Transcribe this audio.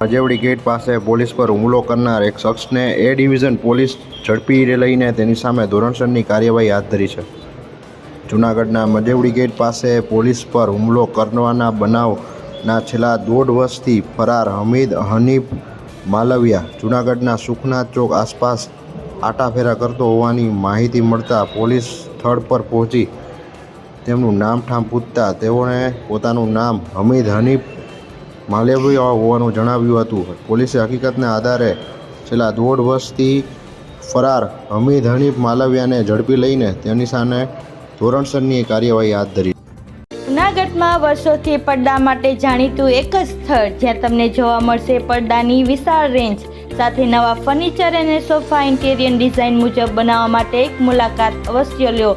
રાજેવડી gate પાસે police પર હુમલો કરનાર એક શખ્સને એ ડિવિઝન પોલીસ ઝડપી લઈને તેની સામે ધોરણસરની કાર્યવાહી હાથ ધરી છે. જૂનાગઢના મજેવડી ગેટ પાસે પોલીસ પર હુમલો કરવાના બનાવના છેલ્લા દોઢ વર્ષથી ફરાર હમીદ હનીફ માલવિયા જૂનાગઢના સુખનાથ ચોક આસપાસ આટાફેરા કરતો હોવાની માહિતી મળતા પોલીસ સ્થળ પર પહોંચી તેમનું નામ ઠામ પૂછતા તેઓને પોતાનું નામ હમીદ હનીફ માલેવી હોવાનું જણાવ્યું હતું. પોલીસે હકીકતના આધારે છેલ્લા દોઢ વર્ષથી ફરાર હમીદ હનીફ માલવિયાને ઝડપી લઈને તેની સામે ધોરણસરની કાર્યવાહી હાથ ધરી. જૂનાગઢમાં વર્ષોથી પડદા માટે જાણીતું એક જ સ્થળ જ્યાં તમને જોવા મળશે પડદાની વિશાળ રેન્જ સાથે નવા ફર્નિચર અને સોફા ઇન્ટેરિયર ડિઝાઇન મુજબ બનાવવા માટે એક મુલાકાત અવશ્ય લ્યો